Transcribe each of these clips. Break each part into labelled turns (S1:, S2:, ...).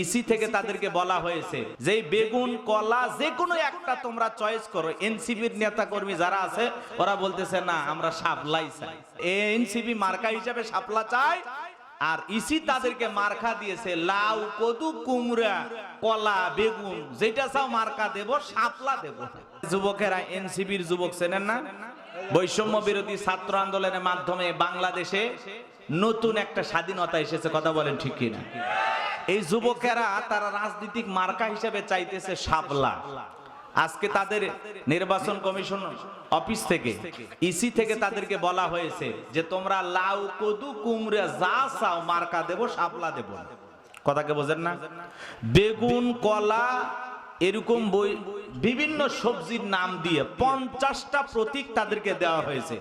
S1: EC থেকে তাদেরকে বলা হয়েছে যে, বেগুন, কলা, যে কোনো একটা তোমরা চয়েস করো। এনসিবির নেতা কর্মী যারা আছে, ওরা বলতেছে, না, আমরা সাপলাই চাই। এনসিবি মার্কা হিসাবে সাপলা চাই আর ইসি তাদেরকে মার্কা দিয়েছে, লাউ, কদু, কুমড়া, কলা, বেগুন, যেটা চাও মার্কা দেব, সাপলা দেব। যুবকেরা এনসিবির যুবক চেনেন না? বৈষম্য বিরোধী ছাত্র আন্দোলনের মাধ্যমে বাংলাদেশে নতুন একটা স্বাধীনতা এসেছে, কথা বলেন ঠিক কিনা? এই যুবকেরা তারা রাজনৈতিক মার্কা হিসেবে চাইতেছে সাবলা আজকে তাদের নির্বাচন কমিশন অফিস থেকে ইসি থেকে তাদেরকে বলা হয়েছে যে, তোমরা লাউ, কদু, কুমড়ে যা চাও মার্কা দেব সাবলা দেব। কথাকে বোঝেন না বেগুন, কলা এরকম বই, বিভিন্ন সবজির নাম দিয়ে পঞ্চাশটা প্রতীক তাদেরকে দেওয়া হয়েছে।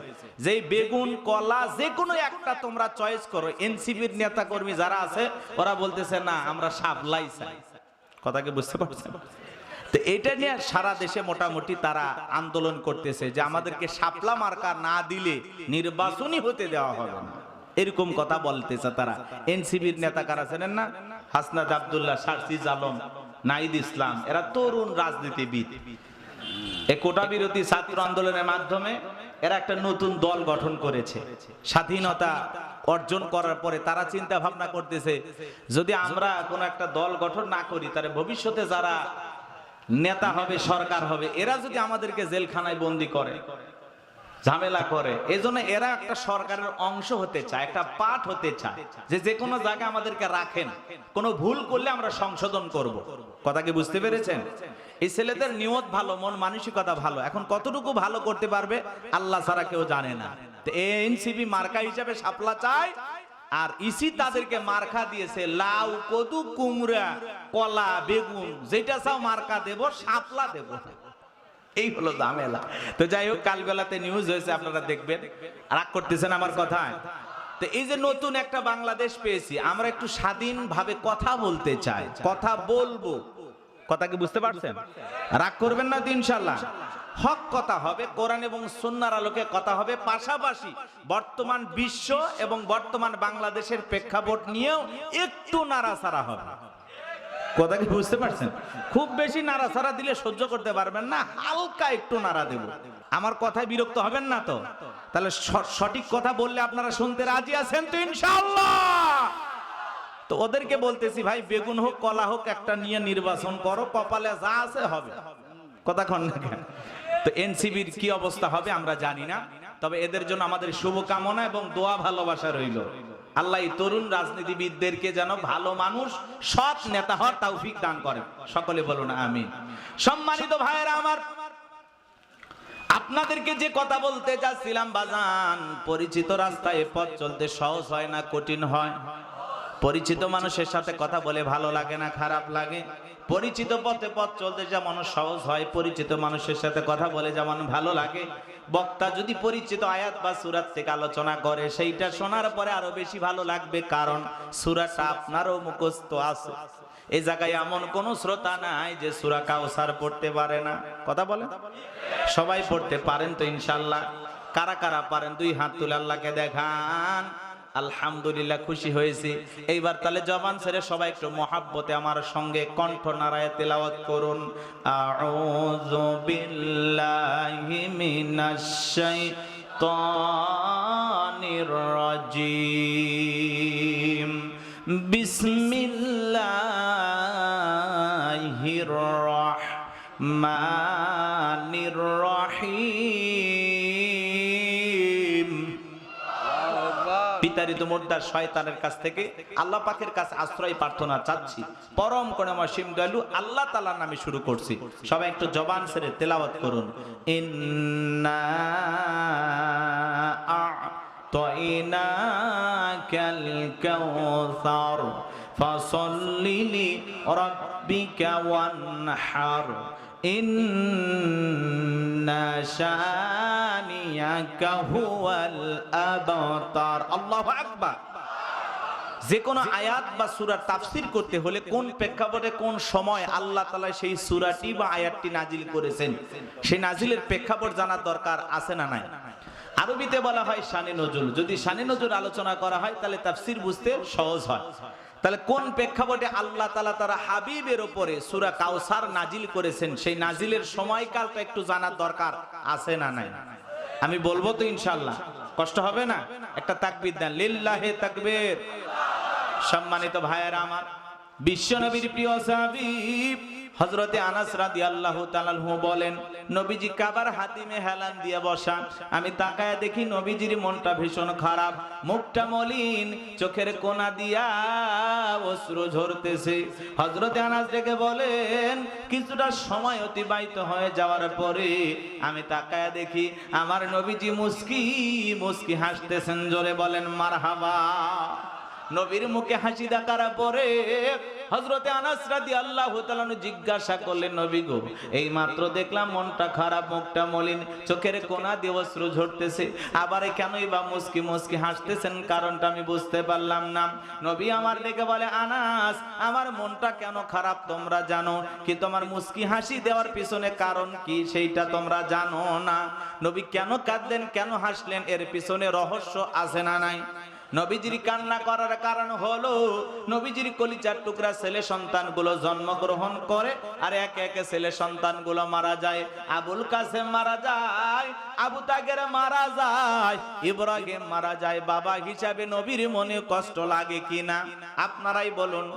S1: যে বেগুন, কলা, যে কোনো একটা তোমরা চয়েস করো। এনসিবির নেতা কর্মী যারা আছে, ওরা বলতেছে, না, আমরা সাপলাই চাই। কথাকে বুঝতে পারছেন? তো এটা নিয়ে সারা দেশে মোটামুটি তারা আন্দোলন করতেছে যে আমাদেরকে শাপলা মার্কা না দিলে নির্বাচনই হতে দেওয়া হবে না। এরকম কথা বলতেছে তারা। এনসিবির নেতা কারা চেনেন না? হাসনাদ আব্দুল্লাহ সারসিজ আলম। নাইদ ইসলাম, এরা তরুণ রাজনীতিবিদ। এ কোটা বিরোধী ছাত্র আন্দোলনের মাধ্যমে এরা একটা নতুন দল গঠন করেছে। স্বাধীনতা অর্জন করার পরে তারা চিন্তা ভাবনা করতেছে, যদি আমরা কোন একটা দল গঠন না করি, তাহলে ভবিষ্যতে যারা নেতা হবে, সরকার হবে, এরা যদি আমাদেরকে জেলখানায় বন্দি করে ঝামেলা করে। এই জন্য এরা একটা সরকারের অংশ হতে চায়, একটা পাঠ হতে চায়, যে যে কোনো জায়গায় আমাদেরকে রাখেন। কোনো ভুল করলে আমরা সংশোধন করব। কথা কি বুঝতে পেরেছেন? এই ছেলেদের নিয়ত ভালো, মন মানসিকতা ভালো। এখন কতটুকু ভালো করতে পারবে, আল্লাহ ছাড়া কেউ জানে না। এনসিবি মার্কা হিসাবে সাপলা চায়, আর ইসি তাদেরকে মার্কা দিয়েছে, লাউ, কদু, কুমড়া, কলা, বেগুন, যেটা চাও মার্কা দেব, সাপলা দেব। না এই হলো ঝামেলা। তো যাই হোক কাল বেলাতে নিউজ হয়েছে, আপনারা দেখবেন। রাগ করতেছেন আমার কথায়। তো এই যে নতুন একটা বাংলাদেশ পেয়েছি, আমরা একটু স্বাধীনভাবে কথা বলতে চাই। কথা বলব। কথা কি বুঝতে পারছেন? রাগ করবেন না তো ইনশাল্লাহ। হক কথা হবে, কোরআন এবং সুন্নার আলোকে কথা হবে। পাশাপাশি বর্তমান বিশ্ব এবং বর্তমান বাংলাদেশের প্রেক্ষাপট নিয়েও একটু নাড়াচাড়া হবে। কথা কি বুঝতে পারছেন? খুব বেশি নাড়াচাড়া দিলে সহ্য করতে পারবেন না, হালকা একটু নাড়া দেব। আমার কথায় বিরক্ত হবেন না তো? তাহলে সঠিক কথা বললে আপনারা শুনতে রাজি আছেন তো ইনশাআল্লাহ? তো ওদেরকে বলতেছি, ভাই, বেগুন হোক, কলা হোক, একটা নিয়ে নির্বাচন করো, কপালে যা আছে হবে। কথা কন না কেন? তো এনসিবির কি অবস্থা হবে আমরা জানি না, তবে এদের জন্য আমাদের শুভকামনা এবং দোয়া ভালোবাসা রইল। আল্লাহ তরুণ রাজনীতিবিদদেরকে যেন ভালো মানুষ, সৎ নেতা হওয়ার তৌফিক দান করে। সকলে বলুন আমি সম্মানিত ভাইয়েরা আমার, আপনাদেরকে যে কথা বলতে যাচ্ছিলাম, বাজান, পরিচিত রাস্তায় পথ চলতে সহজ হয় না, কঠিন হয়? পরিচিত মানুষের সাথে কথা বলে ভালো লাগে না, খারাপ লাগে? পরিচিত পথে পথ চলতে যেমন সহজ হয়, পরিচিত মানুষের সাথে কথা বলে যেমন ভালো লাগে। বক্তা যদি পরিচিত আয়াত বা সুরাত থেকে আলোচনা করে, সেইটা শোনার পরে আরও বেশি ভালো লাগবে, কারণ সুরাটা আপনারও মুখস্থ আছে। এই জায়গায় এমন কোন শ্রোতা নাই যে সুরা কাউসার পড়তে পারে না। কথা বলে সবাই পড়তে পারেন তো ইনশাল্লাহ। কারা কারা পারেন? দুই হাত তুলে আল্লাহকে দেখান। আলহামদুলিল্লাহ খুশি হয়েছি। এইবার তাহলে জবান ছেড়ে সবাই একটু মহাব্বতে আমার সঙ্গে কণ্ঠ নারায় তেলাওয়াত করুন। আউযু বিল্লাহি মিনাশ মোর্দার শয়তানের কাছ থেকে আল্লাহ পাকের কাছে আশ্রয় প্রার্থনা চাচ্ছি। পরম করুণা সিম দয়ালু, আল্লাহ তাআলার নামে শুরু করছি। সবাই একটু জবান ছেড়ে তেলাওয়াত করুন। আ'তাইনাকাল কাউসার, ফাসাল্লি লিরাব্বিকা ওয়ানহার। যে কোনো আয়াত বা সুরার তাফসির করতে হলে কোন প্রেক্ষাপটে কোন সময় আল্লাহ তাআলা সেই সূরাটি বা আয়াতটি নাজিল করেছেন, সেই নাজিলের প্রেক্ষাপট জানার দরকার আছে না নাই? আরবিতে বলা হয় শানে নজরুল যদি শানে নজুল আলোচনা করা হয়, তাহলে তাফসির বুঝতে সহজ হয়। তাহলে কোন প্রেক্ষাপটে আল্লাহ তালা তারা হাবিবের ওপরে সুরা কাউসার নাজিল করেছেন? সেই নাজিলের সময়কালটা একটু জানার দরকার আছে না নাই? আমি বলব তো ইনশাল্লাহ কষ্ট হবে না? একটা তাকবির দেন। লিল্লাহে তাকবির। সম্মানিত ভাইয়েরা আমার বিশ্ব নবীর প্রিয় সাহাবীব হজরতে আনাস রাদি আল্লাহ তালাহু বলেন, নবীজি কাবার হাতিমে হেলান দিয়ে বসা আমি তাকায় দেখি নবীজির মনটা ভীষণ খারাপ। মুখটা মলিন, চোখের কোনা দিয়া অশ্রু ঝরতেছে। হজরতে আনাস ডেকে বলেন, কিছুটা সময় অতিবাহিত হয়ে যাওয়ার পরে আমি তাকায় দেখি আমার নবীজি মুস্কি মুস্কি হাসতেছেন। জোরে বলেন, মারহাবা। নবীর মুখে হাসি দেখার পরে হজরতে আনাস রাদিয়াল্লাহু তাআলা জিজ্ঞাসা করলেন, নবী গো, এই মাত্র দেখলাম মনটা খারাপ, মুখটা মলিন, চোখের কোনা দিয়ে অশ্রু ঝরতেছে, আবার কেনই বা মুস্কি মুস্কি হাসতেছেন? কারণটা আমি বুঝতে পারলাম না। নবী আমার ডেকে বলে, আনাস, আমার মনটা কেন খারাপ তোমরা জানো? কি তোমার মুস্কি হাসি দেওয়ার পিছনে কারণ কি সেইটা তোমরা জানো না? নবী, কেন কাঁদলেন? কেন হাসলেন? এর পিছনে রহস্য আছে না নাই? নবীজির কান্না করার কারণ হলো, নবীজির কলিচার টুকরা ছেলে সন্তানগুলো জন্মগ্রহণ করে আর একে একে ছেলে সন্তানগুলো মারা যায়। আবুল কাসেম মারা যায়, আবু তাগের মারা যায়, ইব্রাহিম মারা যায়। বাবা হিসাবে নবীর মনে কষ্ট লাগে কিনা? আপনারাই বলুন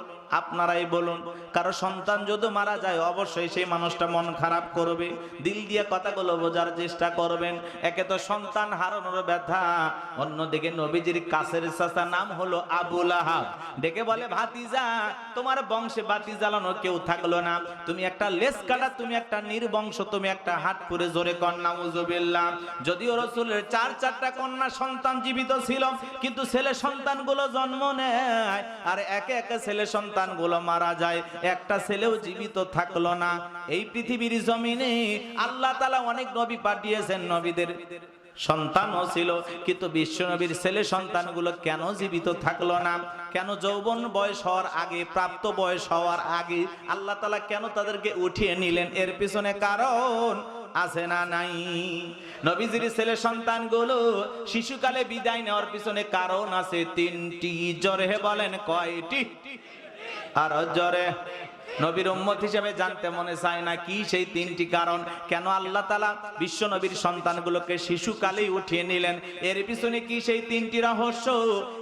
S1: আপনারাই বলুন, কারও সন্তান যদি মারা যায়, অবশ্যই সেই মানুষটা মন খারাপ করবে, দিল দিয়ে কথাগুলো বোঝার চেষ্টা করবেন। একে তো সন্তান হারানোর ব্যথা। অন্যদিকে নবীজির কাছের চাচা নাম হলো আবুল আহাব ডেকে বলে, ভাতিজা, তোমার বংশে বাতি জ্বালানো কেউ থাকল না। তুমি একটা লেস কাটা, তুমি একটা নির্বংশ, তুমি একটা হাত করে জোরে কন্যা উজুবিল্লাহ যদিও রসুলের চার চারটা কন্যা সন্তান জীবিত ছিল, কিন্তু ছেলে সন্তানগুলো জন্ম নেয়, আর একে একে ছেলে সন্তানগুলো মারা যায়, একটা ছেলেও জীবিত থাকল না। এই পৃথিবীর জমিনে আল্লাহ তালা অনেক নবী পাঠিয়েছেন নবীদের। সন্তানও ছিল, কিন্তু বিশ্ব নবীর ছেলে সন্তানগুলো কেন জীবিত থাকল না? কেন যৌবন বয়স হওয়ার আগে, প্রাপ্ত বয়স হওয়ার আগে আল্লাহ তালা কেন তাদেরকে উঠিয়ে নিলেন? এর পিছনে কারণ আছে না নাই? নবীজির ছেলে সন্তানগুলো শিশুকালে বিদায় নেওয়ার পিছনে কারণ আছে তিনটি। জরে বলেন কয়টি? আর জ্বরে নবীর উম্মত হিসেবে জানতে মনে চায় না কি সেই তিনটি কারণ। কেন আল্লাহ তালা বিশ্ব নবীর সন্তানগুলোকে শিশুকালেই উঠিয়ে নিলেন? এর পিছনে কি সেই তিনটি রহস্য?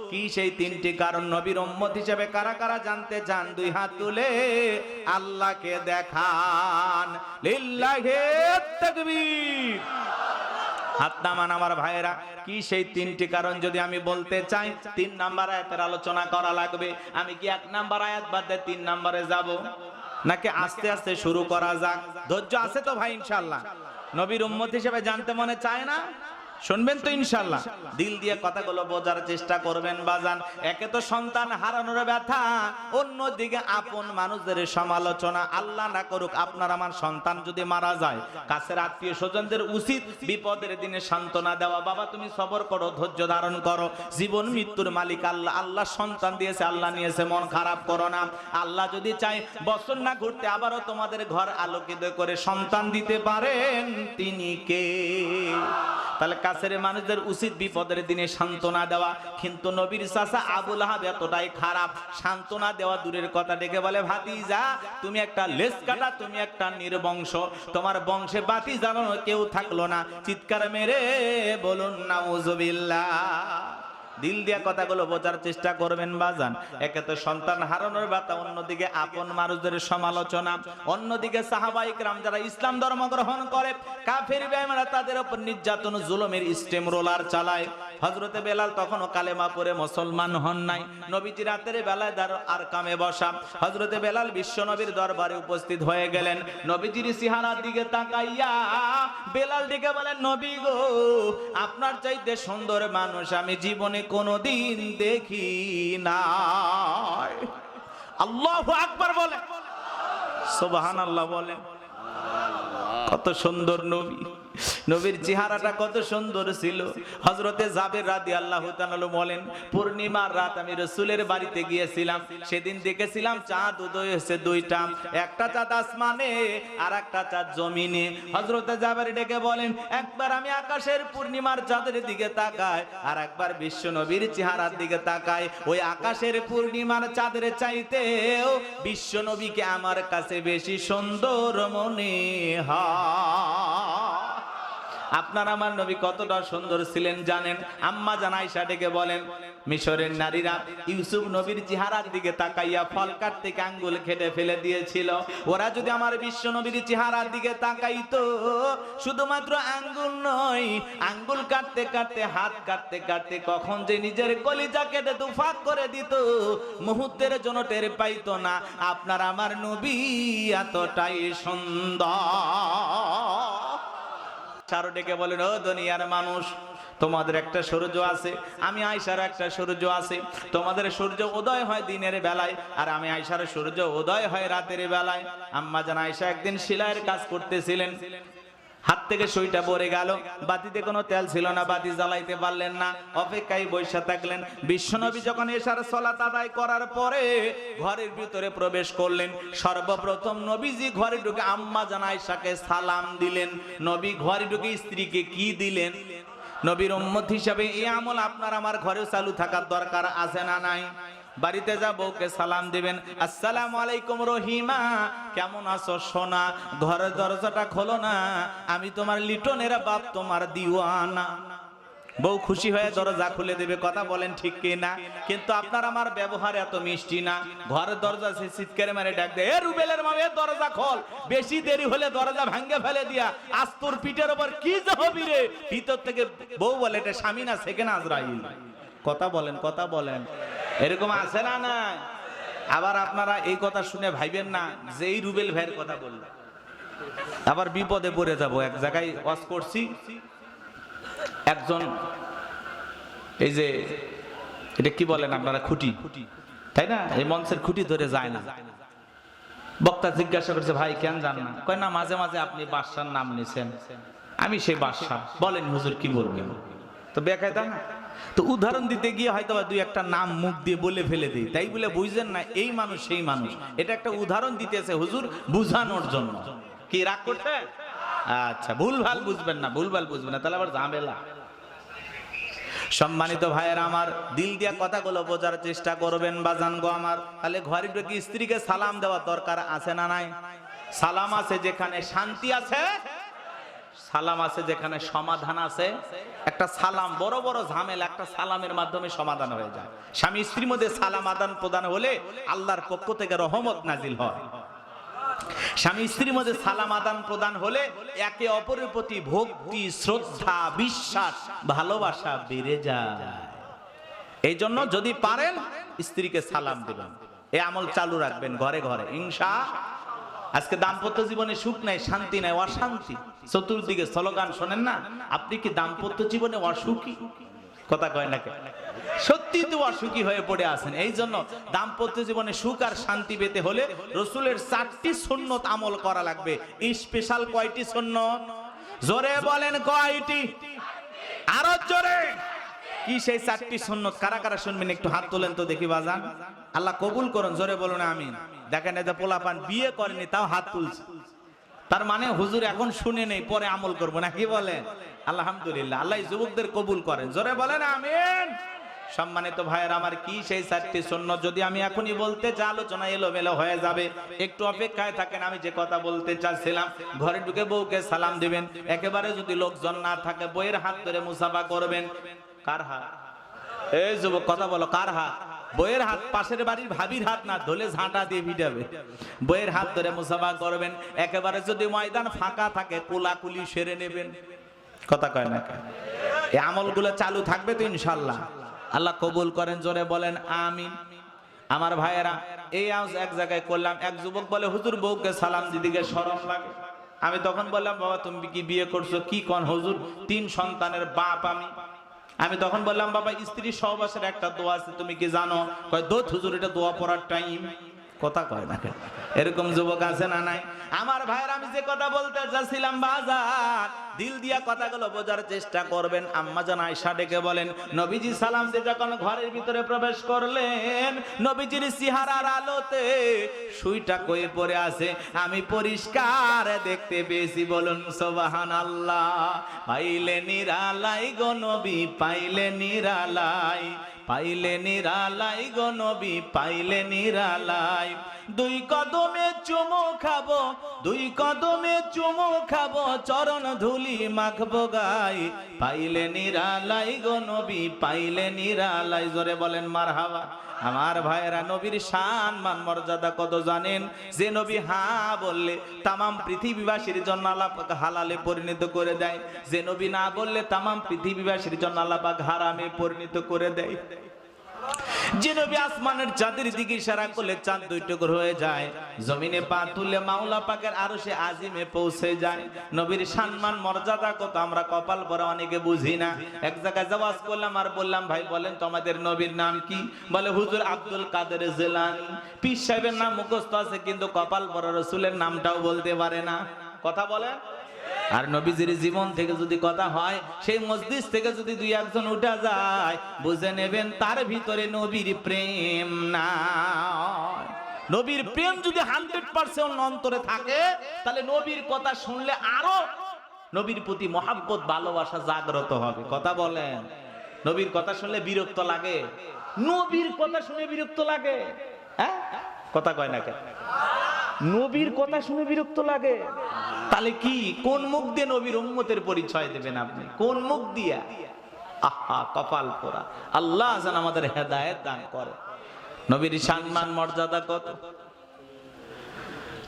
S1: কি সেই তিনটি কারণ? নবীর উম্মত হিসেবে কারা কারা জানতে চান? দুই হাত তুলে আল্লাহকে দেখান। লিল্লাহে তাকবীর। হাত নামান আমার ভাইয়েরা, কি সেই তিনটি কারণ যদি আমি বলতে চাই, তিন নাম্বার আয়াতের আলোচনা করা লাগবে। আমি কি এক নাম্বার আয়াত বাদ তিন নাম্বারে যাব? নাকি আস্তে আস্তে শুরু করা যাক? ধৈর্য আছে তো ভাই ইনশাল্লাহ নবীর উম্মত হিসেবে জানতে মনে চায় না? শুনবেন তো ইনশাল্লাহ দিল দিয়ে কথাগুলো বোঝার চেষ্টা করবেন বাজান। একে তো সন্তান হারানোর ব্যথা অন্যদিকে আপন মানুষদের সমালোচনা। আল্লাহ না করুক আপনার আমার সন্তান যদি মারা যায়। কাছের আত্মীয় স্বজনদের উচিত বিপদের দিনে সান্ত্বনা দেওয়া। বাবা তুমি সবর করো ধৈর্য ধারণ করো। জীবন মৃত্যুর মালিক আল্লাহ। আল্লাহ সন্তান দিয়েছে আল্লাহ নিয়েছে মন খারাপ করো না। আল্লাহ যদি চাই বছর না ঘুরতে আবারও তোমাদের ঘর আলোকিত করে সন্তান দিতে পারেন তিনি কে? তাহলে কাছের মানুষদের উচিত বিপদের দিনে সান্ত্বনা দেওয়া। কিন্তু নবীর চাষা আবুল আহাব এতটাই খারাপ, সান্ত্বনা দেওয়া দূরের কথা ডেকে বলে ভাতি যা তুমি একটা লেস কাটা, তুমি একটা নির্বংশ। তোমার বংশে বাতি জানানো কেউ থাকল না। চিৎকার মেরে বলুন না দিল দিয়া কথাগুলো বোঝার চেষ্টা করবেন বাজান। একে তো সন্তান হারানোর ব্যথা অন্যদিকে আপন মানুষদের সমালোচনা, অন্যদিকে সাহাবাহিক রাম যারা ইসলাম ধর্ম গ্রহণ করে, কাফের বেমারা তাদের উপর নির্যাতন, জুলমের স্টেম রোলার চালায়। হজরতে বেলাল তখনও কালেমা পরে মুসলমান হন নাই। নবীজি রাতের বেলায় দার আর কামে বসা। হজরতে বেলাল বিশ্ব নবীর দরবারে উপস্থিত হয়ে গেলেন। নবীজির সিহানার দিকে তাকাইয়া বেলাল দিকে বলেন, নবী গো, আপনার চাইতে সুন্দর মানুষ আমি জীবনে কোনোদিন দেখি নাই। আল্লাহ আকবার বলে। সোবাহান আল্লাহ বলে। কত সুন্দর নবী। নবীর চেহারাটা কত সুন্দর ছিল। হজরতে জাবের রাদি আল্লাহ বলেন, পূর্ণিমার রাত আমি রসুলের বাড়িতে গিয়েছিলাম। সেদিন দেখেছিলাম চাঁদ উদয় হয়েছে দুইটা। একটা চাঁদ আসমানে আর একটা চাঁদ জমিনে। হজরতে জাবের ডেকে বলেন, একবার আমি আকাশের পূর্ণিমার চাঁদের দিকে তাকাই আর একবার বিশ্ব নবীর চেহারার দিকে তাকাই। ওই আকাশের পূর্ণিমার চাঁদের চাইতেও বিশ্ব নবীকে আমার কাছে বেশি সুন্দর মনে হয়। আপনার আমার নবী কতটা সুন্দর ছিলেন জানেন? আম্মা জান আয়েশা ডেকে বলেন, মিশরের নারীরা ইউসুফ নবীর চেহারার দিকে তাকাইয়া ফল কাট থেকে আঙ্গুল খেটে ফেলে দিয়েছিল। ওরা যদি আমার বিশ্ব নবীর চেহারার দিকে তাকাইতো, শুধুমাত্র আঙ্গুল নয়, আঙ্গুল কাটতে কাটতে, হাত কাটতে কাটতে কখন যে নিজের কলিজা কেটে দুফাক করে দিত, মুহূর্তের জন্য টের পাইতো না। আপনার আমার নবী এতটাই সুন্দর। চারো ডেকে বলেন, ও দুনিয়ার মানুষ, তোমাদের একটা সূর্য আছে, আমি আয়সার একটা সূর্য আছে, তোমাদের সূর্য উদয় হয় দিনের বেলায়, আর আমি আয়সার সূর্য উদয় হয় রাতের বেলায়। আম্মা জান আয়সা একদিন শিলায়ের কাজ করতেছিলেন। হাত থেকে সইটা পরে গেল। বাতিতে কোনো তেল ছিল না, বাতি জ্বালাইতে পারলেন না, অপেক্ষায় বৈশা থাকলেন। বিশ্বনবী যখন এসার সলাত আদায় করার পরে ঘরের ভিতরে প্রবেশ করলেন। সর্বপ্রথম নবীজি ঘরে ঢুকে আম্মা জানাইশাকে সালাম দিলেন। নবী ঘরে ঢুকে স্ত্রীকে কি দিলেন? নবীর উম্মত হিসাবে এই আমল আপনার আমার ঘরে চালু থাকার দরকার আছে না নাই? বাড়িতে যা বউকে সালাম দিবেন, আসসালামু আলাইকুম রহিমা, কেমন আছো সোনা? ঘরের দরজাটা খোলো না, আমি তোমার লিটনের বাপ, তোমার দিওয়ানা। বউ খুশি হয়ে দরজা খুলে দেবে, কথা বলেন ঠিক কি না কিন্তু আপনার আমার ব্যবহার এত মিষ্টি না। ঘরের দরজা সে চিৎকারে মারে ডাক দেয়, এ রুবেলের মা, এ দরজা খোল। বেশি দেরি হলে দরজা ভাঙ্গে ফেলে দিয়া আস্তর পিঠের ওপর কি যে হবি রে? ভিতর থেকে বউ বলে, এটা স্বামী না সেকেন্ড আজরাইল। কথা বলেন কথা বলেন। এরকম আছে না না আবার আপনারা এই কথা শুনে ভাইবেন না যে এই রুবেল ভাইয়ের কথা বললেন আবার বিপদে পড়ে যাব, এক জায়গায় ওয়াজ করছি। একজন, এই যে, এটা কি বলেন আপনারা, খুঁটি? তাই না? এই মঞ্চের খুঁটি ধরে যায় না। বক্তা জিজ্ঞাসা করছে, ভাই, কেন জান না? কয়, না, মাঝে মাঝে আপনি বাদশার নাম নিছেন। আমি সেই বাদশাহ। বলেন, হুজুর, কি বলবেন? তো বেকায়দা না? তো উদাহরণ দিতে গিয়ে হয়তো দুই একটা নাম মুখ দিয়ে বলে ফেলে দিই। তাই বলে বুঝলেন না, এই মানুষ সেই মানুষ। এটা একটা উদাহরণ দিতেছে হুজুর বুঝানোর জন্য। কি রাগ করছে? আচ্ছা ভুল ভালো বুঝবেন না ভুল ভালো বুঝবেন না, তাহলে আবার ঝামেলা। সম্মানিত ভাইয়ের আমার, দিল দিয়া কথাগুলো বোঝার চেষ্টা করবেন বা জানগো আমার। তাহলে ঘরে ঢুকে স্ত্রীকে সালাম দেওয়ার দরকার আছে না নাই? সালাম আছে যেখানে শান্তি আছে সালাম আছে যেখানে সমাধান আছে। একটা সালাম, বড় বড় ঝামেলা, একটা সালামের মাধ্যমে সমাধান হয়ে যায়। স্বামী স্ত্রীর মধ্যে সালাম আদান প্রদান হলে আল্লাহর পক্ষ থেকে রহমত নাজিল হয়। স্বামী স্ত্রীর মধ্যে সালাম আদান প্রদান হলে একে অপরের প্রতি ভক্তি, শ্রদ্ধা, বিশ্বাস, ভালোবাসা বেড়ে যায়। এই জন্য যদি পারেন, স্ত্রীকে সালাম দেবেন। এই আমল চালু রাখবেন ঘরে ঘরে। ইনশা আজকে দাম্পত্য জীবনে সুখ নাই, শান্তি নাই, অশান্তি। চতুর্দিকে স্লোগান শোনেন না? আপনি কি দাম্পত্য জীবনে অসুখী? কথা কয় না সত্যি তো অসুখী হয়ে পড়ে আছেন। এই জন্য দাম্পত্য জীবনে সুখ আর শান্তি পেতে হলে রসুলের চারটি সুন্নত আমল করা লাগবে। স্পেশাল কয়টি সুন্নত? জোরে বলেন কয়টি? আরও জোরে। কি সেই চারটি সুন্নত? কারা কারা শুনবেন? একটু হাত তোলেন তো দেখি বাজান। আল্লাহ কবুল করুন, জোরে বলুন, আমিন। দেখেন এতে পোলাপান বিয়ে করেনি, তাও হাত তুলছে। তার মানে হুজুর এখন শুনে নেই, পরে আমল করব না কি বলেন? আলহামদুলিল্লাহ, আল্লাহ যুবকদের কবুল করেন। জোরে বলেন, আমিন। সম্মানিত ভাইয়ের, আমার কি সেই চারটি শূন্য? যদি আমি এখনই বলতে চাই, আলোচনা এলোমেলো হয়ে যাবে। একটু অপেক্ষায় থাকেন, আমি যে কথা বলতে চাচ্ছিলাম, ঘরে ঢুকে বউকে সালাম দিবেন। একেবারে যদি লোকজন না থাকে, বইয়ের হাত ধরে মুসাফা করবেন। কার হাত? এই যুবক, কথা বলো, কার হাত? বইয়ের হাত পাশের বাড়ির ভাবির হাত না ধলে ঝাঁটা দিয়ে ভিটাবে বইয়ের হাত ধরে মুসাফা করবেন, একেবারে যদি ময়দান ফাঁকা থাকে, কোলাকুলি সেরে নেবেন। কথা কয় না? এই আমলগুলো চালু থাকবে তো ইনশাল্লাহ। আল্লাহ কবুল করেন, জোরে বলেন, আমিন। আমার ভাইয়েরা, এই আওয়াজ এক জায়গায় করলাম, এক যুবক বলে, হুজুর বউকে সালাম দিদিকে শরম লাগে। আমি তখন বললাম, বাবা, তুমি কি বিয়ে করছ? কি কন হুজুর? তিন সন্তানের বাপ আমি। আমি তখন বললাম, বাবা, স্ত্রী সহবাসের একটা দোয়া আছে, তুমি কি জানো কয়, দোত, হুজুর, এটা দোয়া পড়ার টাইম কথা কয় না কেন? এরকম যুবক আছে না নাই? আমার ভাইয়ের আমি যে কথা বলতে চাচ্ছিলাম বাজার, দিল দিয়া কথাগুলো বোঝার চেষ্টা করবেন। আম্মা জান আয়সা ডেকে বলেন, নবীজি সালাম দিয়ে যখন ঘরের ভিতরে প্রবেশ করলেন, নবীজির সিহারার আলোতে সুইটা কয়ে পড়ে আছে। আমি পরিষ্কার দেখতে পেয়েছি, বলুন সোবাহান আল্লাহ পাইলে নিরালাই গো নবী, পাইলে নিরালাই পাইলে নিরালাই গো নবী, পাইলে নিরালাই। দুই কদমে চুমো খাব, দুই কদমে চুমো খাব, চরণ ধুলি মাখবো গাই। পাইলে নিরালাই গো নবী, পাইলে নিরালাই। জোরে বলেন মার হাওয়া আমার ভাইয়েরা, নবীর শান, মান, মর্যাদা কত জানেন? যে নবী হা বললে, তামাম পৃথিবীবাসীর জন্য আল্লাহ পাক হালালে পরিণত করে দেয়। যে নবী না বললে, তামাম পৃথিবীবাসীর জন্য আল্লাহ পাক হারামে পরিণত করে দেয়। যায়। নবীর অনেকে এক জায়গায় আর বললাম, ভাই, বলেন নবীর নাম কি? বলে, হুজুর আব্দুল কাদের জেলানি। পীর সাহেবের নাম মুখস্থ আছে, কিন্তু কপাল পরে রসুলের নামটাও বলতে পারে না। কথা বলে আর নবীজির জীবন থেকে যদি কথা হয়, সেই মসজিদ থেকে যদি দুই একজন উঠা যায়, বুঝে নেবেন তার ভিতরে নবীর প্রেম না নবীর প্রেম যদি হান্ড্রেড পার্সেন্ট অন্তরে থাকে, তাহলে নবীর কথা শুনলে আরও নবীর প্রতি মহাব্বত, ভালোবাসা জাগ্রত হবে। কথা বলেন। নবীর কথা শুনলে বিরক্ত লাগে। নবীর কথা শুনে বিরক্ত লাগে। হ্যাঁ? কথা কয় না কেন? নবীর কথা শুনে বিরক্ত লাগে। তাহলে কি? কোন মুখ দিয়ে নবীর উম্মতের পরিচয় দেবেন আপনি? কোন মুখ দিয়া? আহা, কপাল পোড়া। আল্লাহ আমাদের হেদায়েত দান করে। নবীর সম্মান, মর্যাদা কত?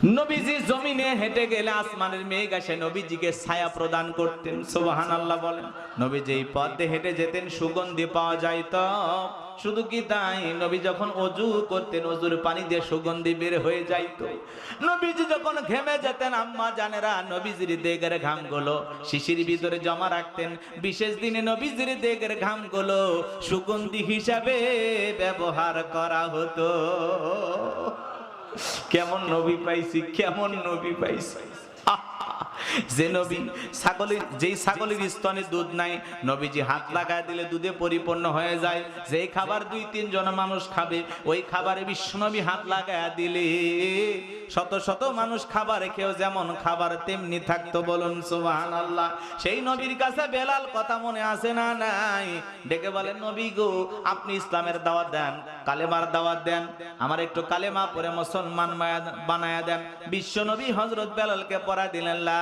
S1: নবীজি জমিনে হেঁটে গেলে আসমানের মেঘ আসে, নবীজিকে ছায়া প্রদান করতেন। সুবাহান আল্লাহ বলেন, নবীজি এই পথে হেঁটে যেতেন, সুগন্ধি পাওয়া যাইত। শুধু কি তাই? নবী যখন অজু করতেন, অজুর পানি দিয়ে সুগন্ধি বের হয়ে যাইত। নবীজি যখন ঘেমে যেতেন, আম্মা জানেরা, নবীজির দেগের ঘামগুলো শিশির ভিতরে জমা রাখতেন। বিশেষ দিনে নবীজির দেগের ঘামগুলো সুগন্ধি হিসাবে ব্যবহার করা হতো। কেমন নবী পাইছি কেমন নবী পাইছি! যে নবী ছাগলের যেই ছাগলের স্তনে দুধ নাই, নবীজি হাত লাগায় দিলে দুধে পরিপূর্ণ হয়ে যায়। যেই খাবার দুই, তিনজন মানুষ খাবে, ওই খাবারে বিশ্বনবী হাত লাগায় দিলে। শত শত মানুষ খাবার খেয়েও যেমন খাবার তেমনি থাকতো বলুন সুবহান আল্লাহ সেই নবীর কাছে বেলাল কথা মনে আছে না নাই? ডেকে বলেন নবী গো, আপনি ইসলামের দাওয়াত দেন, কালেমার দাওয়াত দেন, আমার একটু কালেমা পরে মুসলমান বানায়া দেন। বিশ্ব নবী হজরত বেলালকে পড়া দিলেন, লা